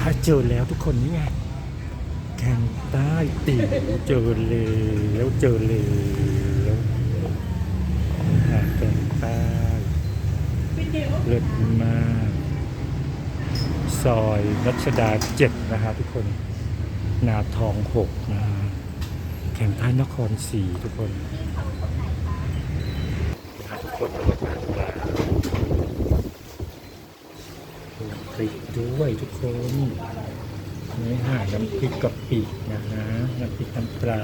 ถ้าเจอแล้วทุกคนนี่ไงแข่งใต้ติ๋วเจอแล้วเจอแล้วแข่งใต้เลิศมากซอยรัชดาเจ็ดนะฮะทุกคน นาทองหกนะแข่งใต้นครศรีทุกคนนะทุกคนบรากาศปลา ริกด้วยทุกคนนี่ฮะน้ำพริกกะปินะฮะน้ำพริกน้ำปลา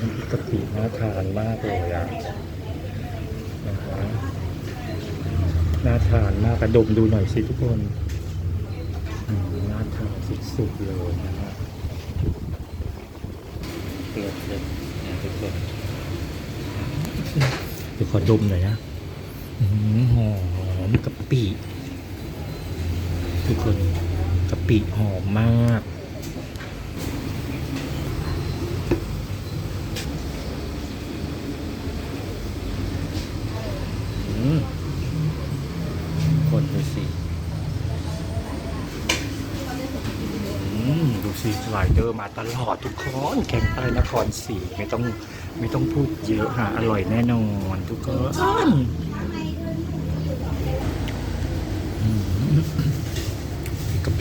น้ำพริกกะปิน่าทานมากเลยอะนะฮะน่าทานมากกระดมดูหน่อยสิทุกคนอืมน่าทานสุดๆเลยนะฮะเปิดเลยนะทุกคนเดี๋ยวขอดมหน่อยนะอื้อหือหอมกะปิ ทุกคนกะปิหอมมากอืมคนดูสิอืมดูสิสไลเดอร์มาตลอดทุกคนแข่งใต้นครศรีไม่ต้องไม่ต้องพูดเยอะฮะอร่อยแน่นอนทุกคน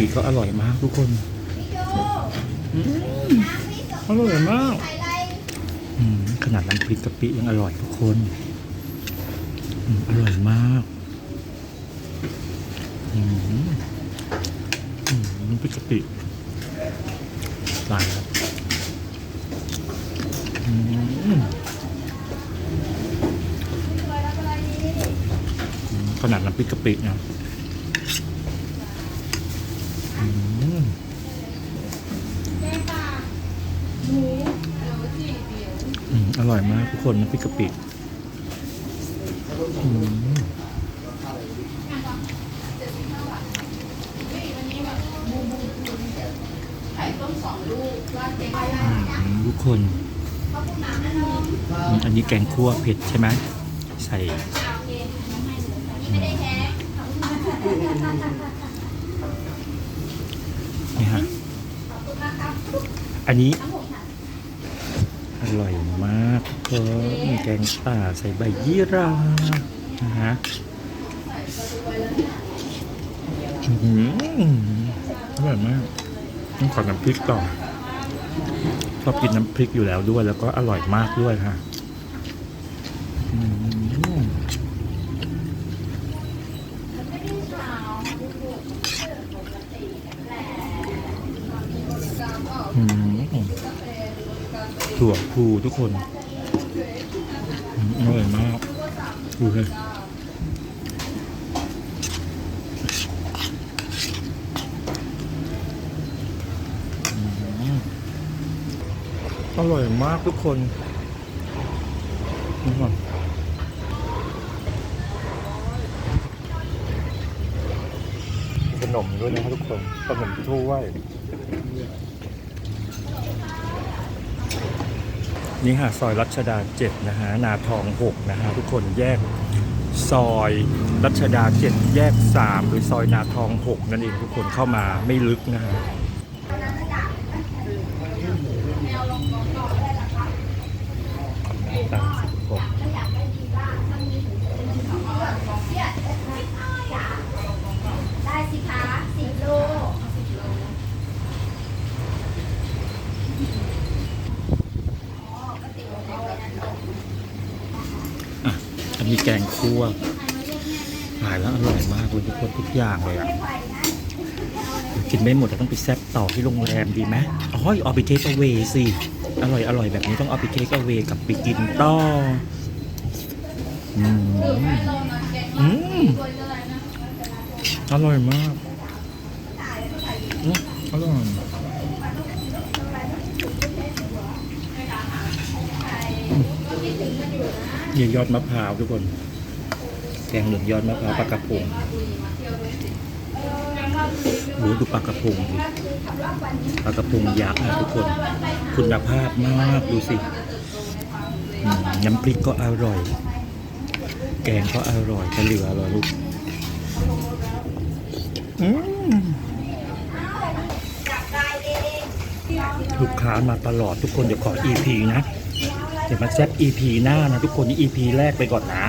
ปิก็อร่อยมากทุกคนอืมอร่อยมากอืมขนาดน้ำพริกกะปิยังอร่อยทุกคนอืมอร่อยมากอืมอืมน้ำพริกกะปิหลายครับอืมขนาดน้ำพริกกะปินะ อืมอืมอร่อยมากทุกคนน้ำพริกกะปิอืมอืมทุกคนอืมอันนี้แกงคั่วเผ็ดใช่ไหมใส่นี่ฮะ อันนี้ อร่อยมากทุกคนแกงป่าใส่ใบยี่รานะฮะอื้อร่อยมากต้องขอน้ำพริกต่อชอบกินน้ำพริกอยู่แล้วด้วย แล้วก็อร่อยมากด้วยค่ะอืม ถั่วพูทุกคนอร่อยมากดูเลยอร่อยมากทุกคนนี่ก่อนขนมด้วยนะครับทุกคนขนมถ้วย นี่ค่ะซอยรัชดาเจ็ดนะฮะนาทองหกนะฮะทุกคนแยกซอยรัชดาเจ็ดแยกสามหรือซอยนาทองหกนั่นเองทุกคนเข้ามาไม่ลึกนะฮะ ตามสิบหก ได้สิคะสิบโล อันนี้แกงคั่วหายแล้วอร่อยมากเลยทุกคนทุกอย่างเลยอะกินไม่หมดแต่ต้องไปแซ่บต่อที่โรงแรมดีไหมอ๋อเอาไปเทคเอาเวสิ อร่อยอร่อยแบบนี้ต้องเอาไปเทคเอาเวกับไปกินต่ออืมอืมอร่อยมากอร่อย นี่ยอดมะพร้าวทุกคน แกงเหลืองยอดมะพร้าวปลากระพงโหดูปลากระพงดิปลากระพงยักษ์นะทุกคน คุณภาพมากดูสิ น้ำพริกก็อร่อย แกงก็อร่อยจะเหลือเหรอลูกลูกค้ามาตลอดทุกคนเดี๋ยวขอ EP นะ เดี๋ยวมาแซบ EP หน้านะทุกคนนี่ EP แรกไปก่อนนะ